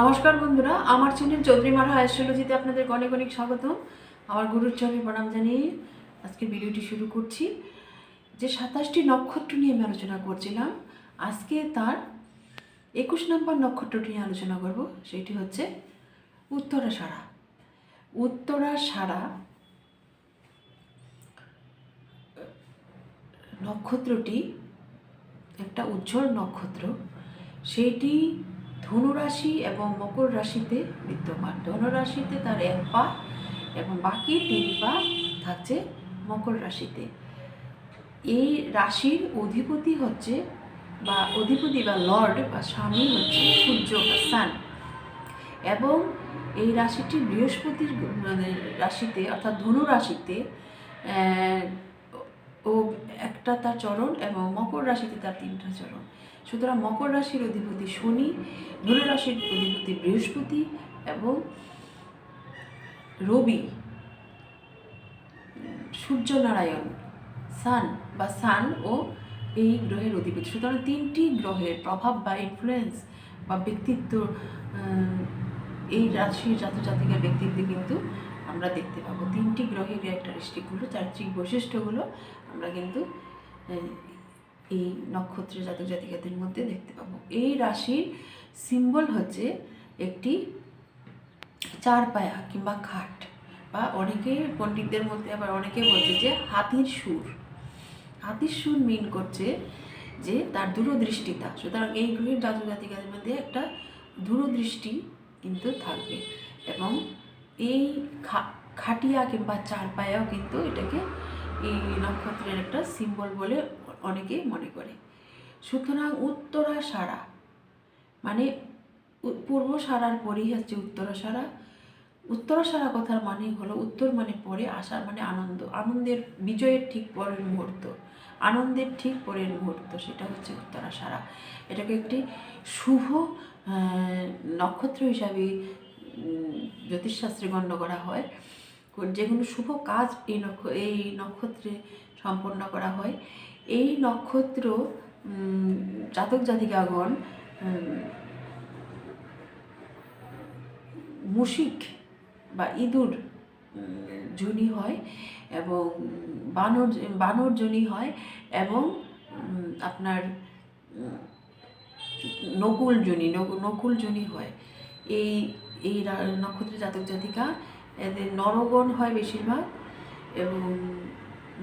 নমস্কার বন্ধুরা, আমার চ্যানেল চৌধুরী মারা অ্যাস্ট্রোলজিতে আপনাদের অনেক অনেক স্বাগত আমার গুরুর চরণে প্রণাম জানিয়ে আজকে ভিডিওটি শুরু করছি। যে সাতাশটি নক্ষত্র নিয়ে আমি আলোচনা করছিলাম, আজকে তার একুশ নম্বর নক্ষত্রটি নিয়ে আলোচনা করব, সেটি হচ্ছে উত্তরা সারা। উত্তরা সারা নক্ষত্রটি একটা উজ্জ্বল নক্ষত্র। সেইটি ধনুরাশি এবং মকর রাশিতে বিদ্যমান। ধনুরাশিতে তার এক পা এবং বাকি তিন পা থাকছে মকর রাশিতে। এই রাশির অধিপতি হচ্ছে বা অধিপতি বা লর্ড বা স্বামী হচ্ছে সূর্য বা সান। এবং এই রাশিটি বৃহস্পতির মানে রাশিতে অর্থাৎ ধনু রাশিতে ও একটা তার চরণ এবং মকর রাশিতে তার তিনটা চরণ। সুতরাং মকর রাশির অধিপতি শনি, ধনু রাশির অধিপতি বৃহস্পতি এবং রবি সূর্যনারায়ণ সান বা সান ও এই গ্রহের অধিপতি। সুতরাং তিনটি গ্রহের প্রভাব বা ইনফ্লুয়েন্স বা ব্যক্তিত্ব এই রাশির জাতজাতিকার ব্যক্তিত্বে কিন্তু আমরা দেখতে পাবো। তিনটি গ্রহের ক্যারেক্টারিস্টিকগুলো চারিত্রিক বৈশিষ্ট্যগুলো আমরা কিন্তু এই নক্ষত্রের জাতক জাতিকাদের মধ্যে দেখতে পাবো। এই রাশির সিম্বল হচ্ছে একটি চার পায়া কিংবা খাট বা অনেকে পণ্ডিতদের মধ্যে আবার অনেকে বলছে যে হাতির সুর। হাতির সুর মিন করছে যে তার দূরদৃষ্টিতা। সুতরাং এই গ্রহের জাতক জাতিকাদের মধ্যে একটা দূরদৃষ্টি কিন্তু থাকবে এবং এই খাটিয়া কিংবা চার পায়াও কিন্তু এটাকে এই নক্ষত্রের একটা সিম্বল বলে অনেকে মনে করে। সুতরাং উত্তরা সারা মানে পূর্ব সারার পরেই হচ্ছে উত্তরা সারা। উত্তরা সারা কথার মানে হলো, উত্তর মানে পরে আসার মানে আনন্দ, আনন্দের বিজয়ের ঠিক পরের মুহূর্ত, আনন্দের ঠিক পরের মুহূর্ত, সেটা হচ্ছে উত্তরা সারা। এটাকে একটি শুভ নক্ষত্র হিসাবে জ্যোতিষশাস্ত্রে গণ্য করা হয়। যে কোনো শুভ কাজ এই নক্ষ, এই নক্ষত্রে সম্পন্ন করা হয়। এই নক্ষত্র জাতক জাতিকাগণ মুশিক বা ইঁদুর জনি হয় এবং বানর বানর জনি হয় এবং আপনার নকুল জনি, নকু- নকুল জনি হয়। এই এই নক্ষত্র জাতক জাতিকা এদের নরগণ হয় বেশিরভাগ এবং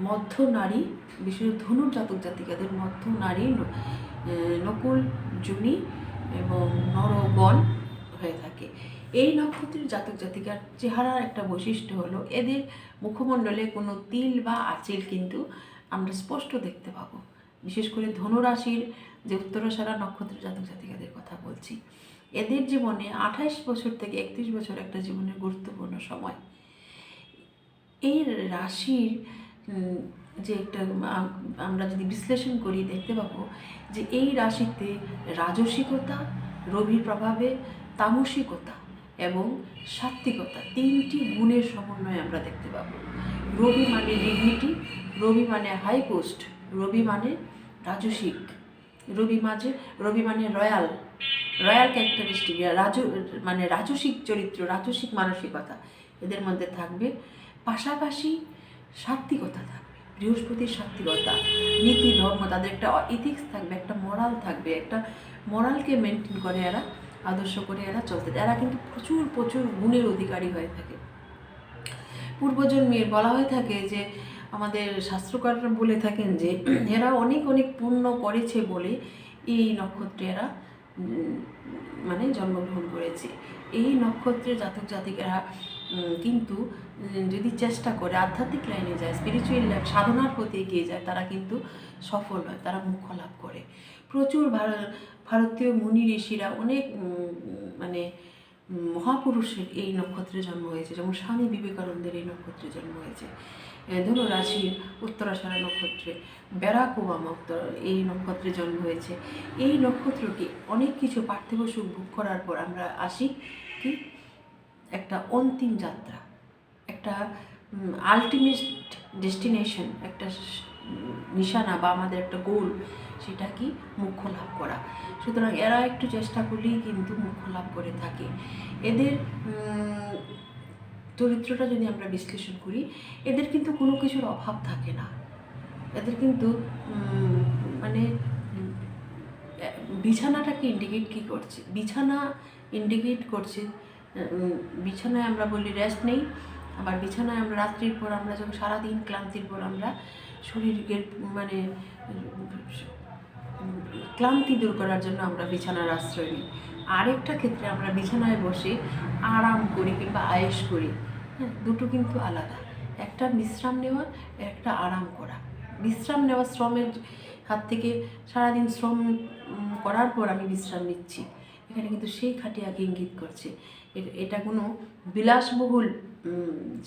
মধ্য নারী বিশেষ ধনুর জাতক জাতিকাদের মধ্য নারী নকুল, জুনি এবং নরগণ হয়ে থাকে। এই নক্ষত্রের জাতক জাতিকার চেহারার একটা বৈশিষ্ট্য হলো, এদের মুখমণ্ডলে কোনো তিল বা আঁচিল কিন্তু আমরা স্পষ্ট দেখতে পাবো। বিশেষ করে ধনুরাশির যে উত্তরাসারা নক্ষত্রের জাতক জাতিকাদের কথা বলছি, এদের জীবনে আঠাশ বছর থেকে একত্রিশ বছর একটা জীবনের গুরুত্বপূর্ণ সময়। এই রাশির যে একটা আমরা যদি বিশ্লেষণ করি, দেখতে পাবো যে এই রাশিতে রাজসিকতা রবির প্রভাবে তামসিকতা এবং সাত্ত্বিকতা তিনটি গুণের সমন্বয় আমরা দেখতে পাবো। রবি মানে ডিগনিটি রবি মানে হাই পোস্ট রবি মানে রাজসিক, রবি মাঝে, রবি মানে রয়্যাল রয়্যাল ক্যারেক্টারিস্টিক রাজ মানে রাজসিক চরিত্র, রাজসিক মানসিকতা, এদের মধ্যে থাকবে। পাশাপাশি সাত্ত্বিকতা থাকবে, বৃহস্পতির সাত্ত্বিকতা, নীতি, ধর্ম, তাদের একটা ইথিক্স থাকবে, একটা মরাল থাকবে, একটা মরালকে মেনটেন করে এরা, আদর্শ করে এরা চলতে, এরা কিন্তু প্রচুর প্রচুর গুণের অধিকারী হয়ে থাকে। পূর্বজন্মের বলা হয়ে থাকে যে, আমাদের শাস্ত্রকাররা বলে থাকেন যে, এরা অনেক অনেক পুণ্য করেছে বলে এই নক্ষত্রে এরা মানে জন্মগ্রহণ করেছে। এই নক্ষত্রের জাতক জাতিকেরা কিন্তু যদি চেষ্টা করে আধ্যাত্মিক লাইনে যায় স্পিরিচুয়াল লাইফ সাধনার প্রতি এগিয়ে যায়, তারা কিন্তু সফল হয়, তারা মুখ্য লাভ করে। প্রচুর ভার- ভারতীয় মুনি ঋষিরা অনেক মানে মহাপুরুষের এই নক্ষত্রে জন্ম হয়েছে, যেমন স্বামী বিবেকানন্দের এই নক্ষত্রে জন্ম হয়েছে। ধনু রাশির উত্তরাশারা নক্ষত্রে, ব্যারাক ওবামা এই নক্ষত্রে জন্ম হয়েছে। এই নক্ষত্রটি অনেক কিছু পার্থিব সুখ ভোগ করার পর আমরা আসি, কি? একটা অন্তিম যাত্রা, একটা আলটিমেট ডেস্টিনেশন একটা নিশানা বা আমাদের একটা গোল সেটা কি মুখ্য লাভ করা। সুতরাং এরা একটু চেষ্টা করলেই কিন্তু মুখ্য লাভ করে থাকে। এদের চরিত্রটা যদি আমরা বিশ্লেষণ করি, এদের কিন্তু কোনো কিছুর অভাব থাকে না। এদের কিন্তু মানে বিছানাটাকে ইন্ডিকেট কী করছে? বিছানা ইন্ডিকেট করছে বিছানায় আমরা বলি রেস্ট নেই। আবার বিছানায় আমরা রাত্রির পর আমরা যখন সারাদিন ক্লান্তির পর আমরা শরীরকে মানে ক্লান্তি দূর করার জন্য আমরা বিছানার আশ্রয় নিই। আরেকটা ক্ষেত্রে আমরা বিছানায় বসে আরাম করি কিংবা আয়েস করি। হ্যাঁ দুটো কিন্তু আলাদা। একটা বিশ্রাম নেওয়া, একটা আরাম করা। বিশ্রাম নেওয়া শ্রমের হাত থেকে সারাদিন শ্রম করার পর আমি বিশ্রাম নিচ্ছি। এখানে কিন্তু সেই খাটিয়াকে ইঙ্গিত করছে। এটা কোনো বিলাসবহুল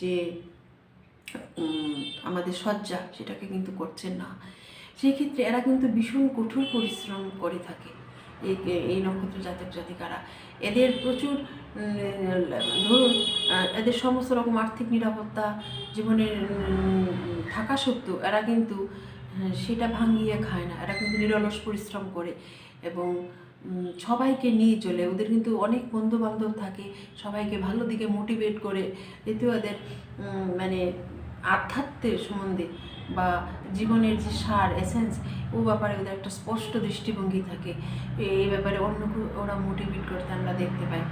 যে আমাদের সজ্জা সেটাকে কিন্তু করছেন না। সেই ক্ষেত্রে এরা কিন্তু ভীষণ কঠোর পরিশ্রম করে থাকে এই এই নক্ষত্র জাতক জাতিকারা। এদের প্রচুর ধরুন এদের সমস্ত রকম আর্থিক নিরাপত্তা, জীবনের থাকা সত্ত্বেও এরা কিন্তু সেটা ভাঙিয়ে খায় না। এরা কিন্তু নিরলস পরিশ্রম করে এবং সবাইকে নিয়ে চলে। ওদের কিন্তু অনেক বন্ধু বান্ধব থাকে, সবাইকে ভালো দিকে মোটিভেট করে। এতেও ওদের মানে আধ্যাত্মের সম্বন্ধে বা জীবনের যে সার এসেন্স ও ব্যাপারে ওদের একটা স্পষ্ট দৃষ্টিভঙ্গি থাকে। এই ব্যাপারে অন্যকে ওরা মোটিভেট করতে আমরা দেখতে পাই।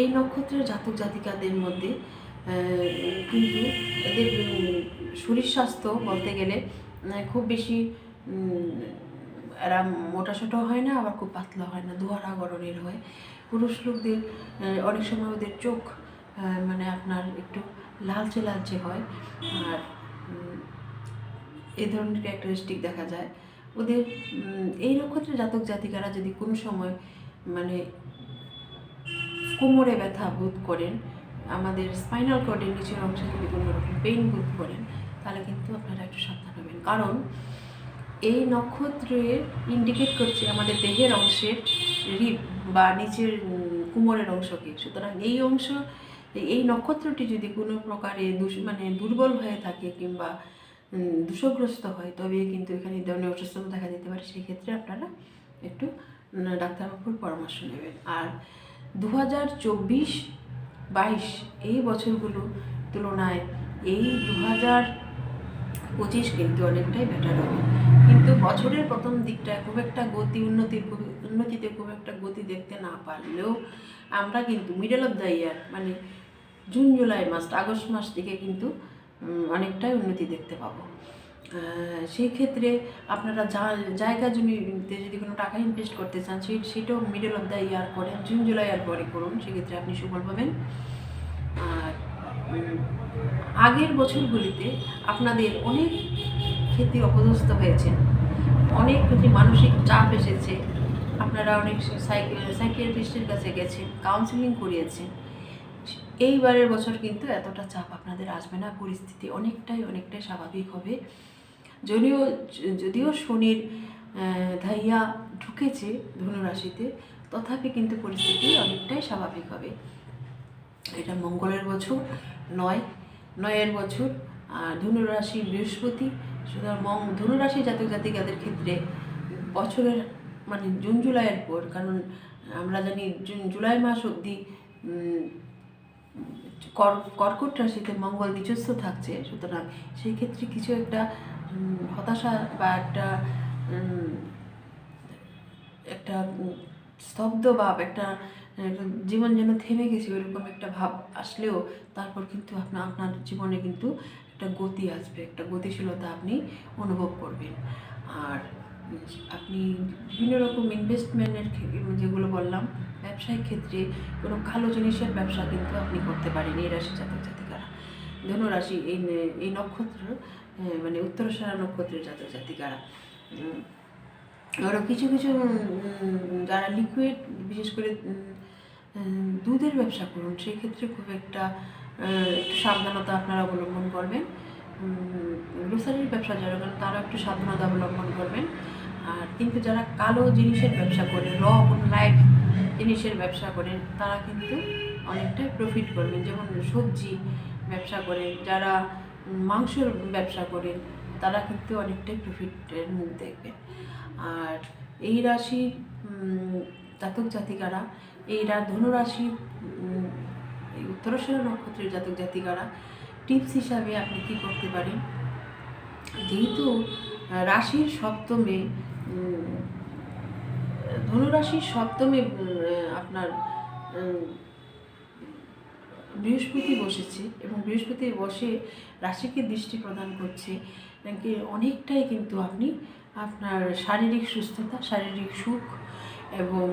এই নক্ষত্রের জাতক জাতিকাদের মধ্যে কিন্তু এদের শরীর স্বাস্থ্য বলতে গেলে খুব বেশি উম, মোটা মোটাসোটা হয় না আবার খুব পাতলা হয় না দুহারা গরনের হয়। পুরুষ লোকদের অনেক সময় ওদের চোখ মানে আপনার একটু লালচে লালচে হয়। আর এই ধরনের ক্যারেক্টারিস্টিক দেখা যায়। ওদের এই নক্ষত্রে জাতক জাতিকারা যদি কোনো সময় মানে কোমরে ব্যথা বোধ করেন আমাদের স্পাইনাল কর্ডের নিচের অংশে যদি কোনো রকম পেইন বোধ করেন তাহলে কিন্তু আপনারা একটু সাবধান হবেন। কারণ এই নক্ষত্রের ইন্ডিকেট করছে আমাদের দেহের অংশের রিপ বা নিচের কোমরের অংশকে। সুতরাং এই অংশ, এই- নক্ষত্রটি যদি কোনো প্রকারে মানে দুর্বল হয়ে থাকে কিংবা দূষগ্রস্ত হয়, তবে কিন্তু এখানে ধরনের অসুস্থতা দেখা দিতে পারে। সেই ক্ষেত্রে আপনারা একটু ডাক্তারবাবুর পরামর্শ নেবেন। আর দু হাজার চব্বিশ বাইশ এই বছরগুলো তুলনায় এই দু হাজার পঁচিশ কিন্তু অনেকটাই বেটার হবে। কিন্তু বছরের প্রথম দিকটা খুব একটা গতি উন্নতির উন্নতিতে খুব একটা গতি দেখতে না পারলেও আমরা কিন্তু মিডল অফ দ্য ইয়ার মানে জুন জুলাই মাস আগস্ট মাস থেকে কিন্তু অনেকটাই উন্নতি দেখতে পাবো। সেই ক্ষেত্রে আপনারা যা জায়গা জমিতে যদি কোনো টাকা ইনভেস্ট করতে চান, সেই, সেটাও মিডল অফ দ্য ইয়ার করেন জুন জুলাই আর পরে করুন, সেক্ষেত্রে আপনি সুফল পাবেন। আগের বছরগুলিতে আপনাদের অনেক ক্ষেত্রে অপদস্থ হয়েছেন অনেক ক্ষেত্রে মানসিক চাপ এসেছে। আপনারা অনেক সাইকিয়াট্রিস্টের কাছে গেছেন কাউন্সিলিং করিয়েছেন এইবারের বছর কিন্তু এতটা চাপ আপনাদের আসবে না। পরিস্থিতি অনেকটাই অনেকটাই স্বাভাবিক হবে। যদিও যদিও শনির ধাইয়া ঢুকেছে ধনুরাশিতে, তথাপি কিন্তু পরিস্থিতি অনেকটাই স্বাভাবিক হবে। এটা মঙ্গলের বছর নয়। নয়ের বছর আর ধনুরাশি বৃহস্পতি, সুতরাং মং ধনুরাশি জাতক জাতিকাদের ক্ষেত্রে বছরের মানে জুন জুলাইয়ের পর, কারণ আমরা জানি জুন জুলাই মাস অবধি কর- কর্কট রাশিতে মঙ্গল নিজস্ব থাকছে, সুতরাং সেই ক্ষেত্রে কিছু একটা হতাশা বা একটা একটা স্তব্ধ একটা একটা জীবন যেন থেমে গেছে, ওইরকম একটা ভাব আসলেও তারপর কিন্তু আপনার আপনার জীবনে কিন্তু একটা গতি আসবে, একটা গতিশীলতা আপনি অনুভব করবেন। আর আপনি বিভিন্ন রকম ইনভেস্টমেন্টের যেগুলো বললাম, ব্যবসায়িক ক্ষেত্রে কোনো ভালো জিনিসের ব্যবসা কিন্তু আপনি করতে পারেন এই রাশি জাতক জাতিকারা। ধনুরাশি এই এই নক্ষত্র মানে উত্তরসারা নক্ষত্রের জাতক জাতিকারা। আরও কিছু কিছু যারা লিকুইড বিশেষ করে দুধের ব্যবসা করুন। সেই ক্ষেত্রে খুব একটা একটু সাবধানতা আপনারা অবলম্বন করবেন। গ্রোসারির ব্যবসা যারা করেন তারা একটু সাবধানতা অবলম্বন করবেন। আর কিন্তু যারা কালো জিনিসের ব্যবসা করে র লাইফ জিনিসের ব্যবসা করেন, তারা কিন্তু অনেকটাই প্রফিট করবেন। যেমন সবজি ব্যবসা করেন, যারা মাংসের ব্যবসা করেন, তারা কিন্তু অনেকটাই প্রফিটের মুখ দেখবে আর এই রাশির জাতক জাতিকারা এই রা ধনুরাশির এই উত্তরশ্বর নক্ষত্রের জাতক জাতিকারা টিপস হিসাবে আপনি কী করতে পারেন? যেহেতু রাশির সপ্তমে ধনুরাশির সপ্তমে আপনার বৃহস্পতি বসেছে এবং বৃহস্পতি বসে রাশিকে দৃষ্টি প্রদান করছে নাকি অনেকটাই কিন্তু আপনি আপনার শারীরিক সুস্থতা, শারীরিক সুখ এবং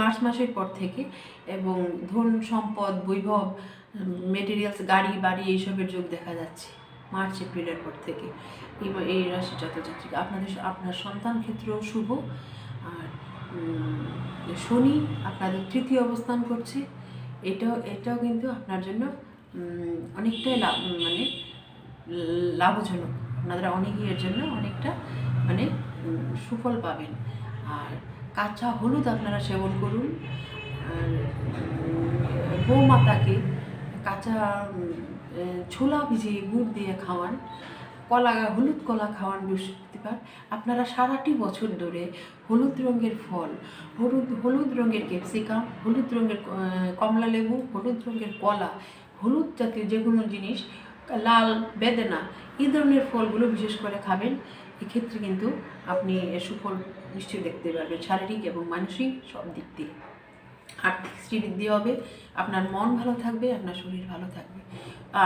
মার্চ মাসের পর থেকে এবং ধন সম্পদ, বৈভব মেটেরিয়ালস গাড়ি বাড়ি এইসবের যোগ দেখা যাচ্ছে মার্চ এপ্রিলের পর থেকে। এই রাশি ছাত্রছাত্রীকে আপনাদের আপনার সন্তান ক্ষেত্রেও শুভ। আর শনি আপনাদের তৃতীয় অবস্থান করছে। এটাও এটাও কিন্তু আপনার জন্য অনেকটাই লাভ মানে লাভজনক। আপনারা অনেকেই এর জন্য অনেকটা মানে সুফল পাবেন। আর কাঁচা হলুদ আপনারা সেবন করুন। আর উম, গোমাতাকে কাঁচা ছোলা ভিজিয়ে গুড় দিয়ে খাওয়ান। কলা হলুদ কলা খাওয়ান বৃহস্পতিবার। আপনারা সারাটি বছর ধরে হলুদ রঙের ফল হলুদ হলুদ রঙের ক্যাপসিকাম হলুদ রঙের কমলা লেবু হলুদ রঙের কলা হলুদ জাতীয় যে কোনো জিনিস লাল বেদেনা এই ধরনের ফলগুলো বিশেষ করে খাবেন। এক্ষেত্রে কিন্তু আপনি সুফল নিশ্চয়ই দেখতে পারবেন। শারীরিক এবং মানসিক সব দিক দিয়ে। আর্থিক শ্রীবৃদ্ধি হবে, আপনার মন ভালো থাকবে, আপনার শরীর ভালো থাকবে।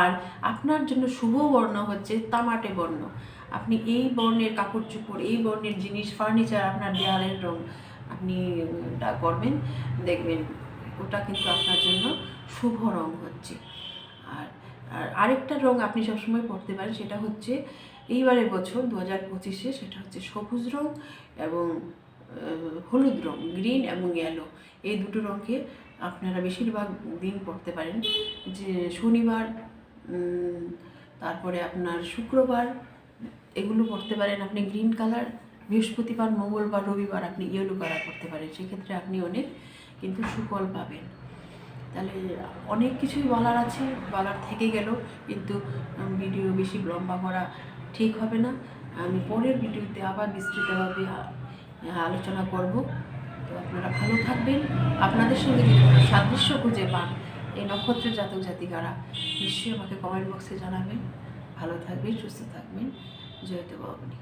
আর আপনার জন্য শুভ বর্ণ হচ্ছে তামাটে বর্ণ। আপনি এই বর্ণের কাপড় চোপড় এই বর্ণের জিনিস, ফার্নিচার আপনার দেয়ালের রং আপনি করবেন, দেখবেন ওটা কিন্তু আপনার জন্য শুভ রং হচ্ছে। আর আর আরেকটা রং আপনি সবসময় পড়তে পারেন, সেটা হচ্ছে এইবারের বছর দু হাজার পঁচিশে সেটা হচ্ছে সবুজ রং এবং হলুদ রং, গ্রিন এবং ইয়েলো এই দুটো রঙকে আপনারা বেশিরভাগ দিন পড়তে পারেন। যে শনিবার তারপরে আপনার শুক্রবার, এগুলো পড়তে পারেন। আপনি গ্রিন কালার, বৃহস্পতিবার, মঙ্গলবার, রবিবার আপনি ইয়েলো কালার করতে পারেন। সেক্ষেত্রে আপনি অনেক কিন্তু সুফল পাবেন। তাহলে অনেক কিছুই বলার আছে, বলার থেকে গেল। কিন্তু ভিডিও বেশি লম্বা করা ঠিক হবে না। আমি পরের ভিডিওতে আবার বিস্তৃতভাবে আলোচনা করব। তো আপনারা ভালো থাকবেন। আপনাদের সঙ্গে যদি সাদৃশ্য খুঁজে পান, এই নক্ষত্রের জাতক জাতিকারা, নিশ্চয়ই আমাকে কমেন্ট বক্সে জানাবেন। ভালো থাকবেন, সুস্থ থাকবেন। জয়তে বাবনী